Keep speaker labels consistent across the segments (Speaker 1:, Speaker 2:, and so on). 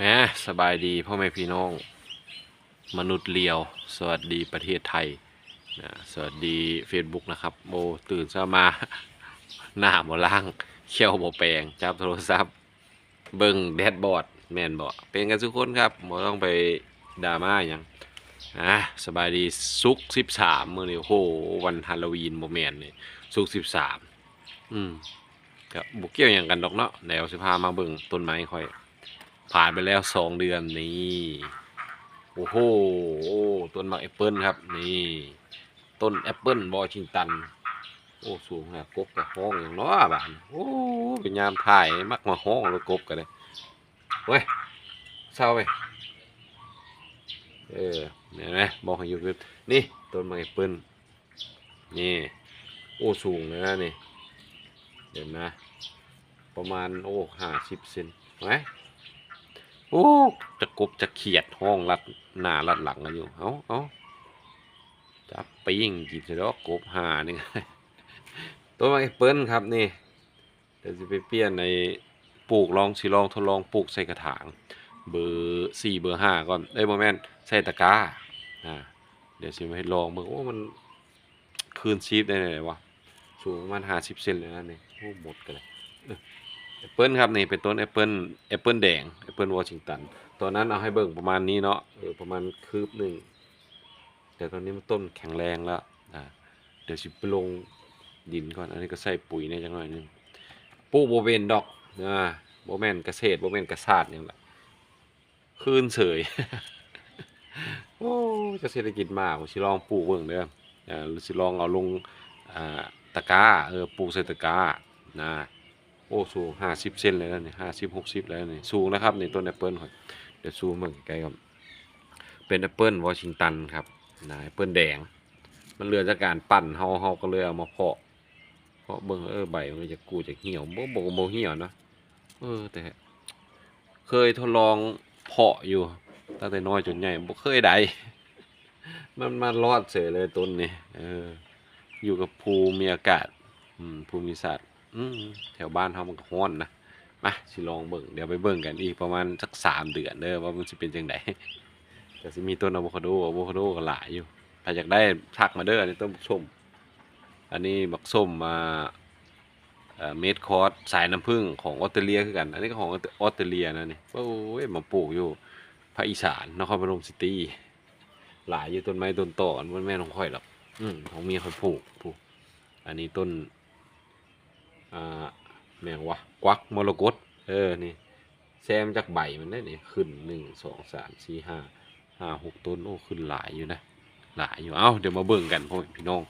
Speaker 1: แหมสบายดีพ่อแม่พี่น้อง มนุษย์เลียว สวัสดีประเทศไทยนะสวัสดี Facebook นะครับโมตื่นเช้ามา หน้าบ่ล่างเขี้ยวบ่แปลงจับโทรศัพท์ เบิ่งแดดบอร์ดแมนบ่เป็นกันทุกคนครับโบต้องไปดราม่าหยังอะสบายดีสุกร์13มื้อนี้โอ้โหวันฮาโลวีนบ่แม่นนี่สุกร์13อืมก็บ่เกี่ยวหยังกันดอกเนาะเดี๋ยวสิพามาเบิ่งต้นไม้ค่อย ผ่านไปแล้วสองเดือนนี่โอ้โหต้นมะแอปเปิลครับ นี่ ต้นแอปเปิลวอชิงตัน โอ้สูงนะกบกับห้องอย่างน้อบ้านโอ้เป็นยามถ่ายมักมาห้องแล้วกบกันเลยเว้ยเศร้าไปเออเนี่ยนะบอกให้อยู่คือนี่ต้นมะแอปเปิลนี่ โอ้สูงเลยนะนี่เดี๋ยวนะ ประมาณโอ้ห้าสิบเซนไหม โอ้จะกบจะเขียดห้องรัดหน้ารัดหลังกันอยู่ เอาเอาจับปิ้งกินเสร็จแล้วกบหานี่ไงตัวไม้เปิ้ลครับนี่เดี๋ยวจะไปเปลี่ยนในปลูกลองสิลองทดลองปลูกใส่กระถาง เบอร์สี่เบอร์ห้าก่อนเอ้ยโมแมนต์ใส่ตะกร้าอ่าเดี๋ยวสิมาให้ลองเบิ่งโอ้มันคืนชีพได้เลยวะสูงประมาณห้าสิบเซนเลยนะนี่โอ้หมดกันเลย แอปเปิลครับนี่เป็นต้นแอปเปิลแอปเปิลแดงแอปเปิลวอชิงตันตอนนั้นเอาให้เบิ่งประมาณนี้เนาะเออประมาณคืบหนึ่งแต่ตอนนี้มันต้นแข็งแรงแล้วอ่าเดี๋ยวสิไปลงดินก่อน อันนี้ก็ใส่ปุ๋ยในจังหน่อยนึงปูโบเวนดอกอ่าโบแมนเกษตรโบแมนกระสาดนี่แหละคืนเฉยโอ้จะเศรษฐกิจมากผมสิลองปลูกเบิ่งเด้อหรือสิลองเอาลงตะกร้าเออปลูกใส่ตะกร้านะ โอ้สูงห้าสิบเซนเลยนะนี่ห้าสิบหกสิบแล้วนี่สูงนะครับในต้นแอปเปิลครับเดี๋ยวซูมเบิ่งใกล้ครับเป็นแอปเปิลวอชิงตันครับนะแอปเปิลแดง มันเหลือจากการปั่นเฮาเฮาก็เลยเอามาเพาะ เพาะเบิ่งเออใบมันจะกูจะเหี่ยวบ่บ่บ่เหี่ยวเนาะเออแต่ เคยทดลองเพาะอยู่ตั้งแต่น้อยจนใหญ่บ่เคยได้มันมารอดเสยเลยต้นนี้เออ อยู่กับภูมิอากาศ อืมภูมิศาสตร์ อืมแถวบ้านเขามันก็ฮ้อนนะมาสิลองเบิ่งเดี๋ยวไปเบิ่งกันอีกประมาณสักสามเดือนเด้อว่ามันสิเป็นจังไดแต่สิมีต้นอะโวคาโดอะโวคาโดก็หลายอยู่ถ้าอยากได้ทักมาเด้ออันนี้ต้นบักส้มอันนี้บักส้มมาเมดคอร์สสายน้ำผึ้งของออสเตรเลียคือกัน อันนี้ก็ของออสเตรเลียนะนี่โอ้ยมาปลูกอยู่ภาคอีสานนครพนมซิตี้หลายอยู่ต้นไม้ต้นต่อมันแม่นของข่อยหรอกอืมของเมียข่อยปลูกปลูก อันนี้ต้น อ่าแมงวะกวักมรกตเออนี่แซมจากใบมันได้นี่ขึ้นหนึ่งสองสามสี่ห้าห้าหกต้นโอ้ขึ้นหลายอยู่นะหลายอยู่เอ้าเดี๋ยวมาเบิ่งกันพ่อพี่น้อง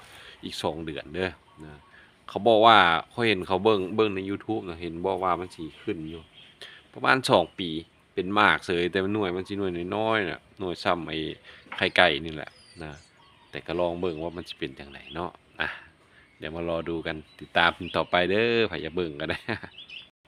Speaker 1: อีกสองเดือนเด้อนะเขาบอกว่าเขาเห็นเขาเบิ่งเบิ่งใน YouTube นะเห็นบอกว่ามันสีขึ้นอยู่ ประมาณสองปีเป็นมากเสยแต่มันหน่วยมันสิหน่วยน้อยๆน่ะหน่วยซ้ำไอ้ไข่ไก่นี่แหละนะแต่ก็ลองเบิ่งว่ามันจะเป็นอย่างไรเนาะอะ เดี๋ยวมารอดูกันติดตามต่อไปเด้อไผอย่าเบิ่งกันนะ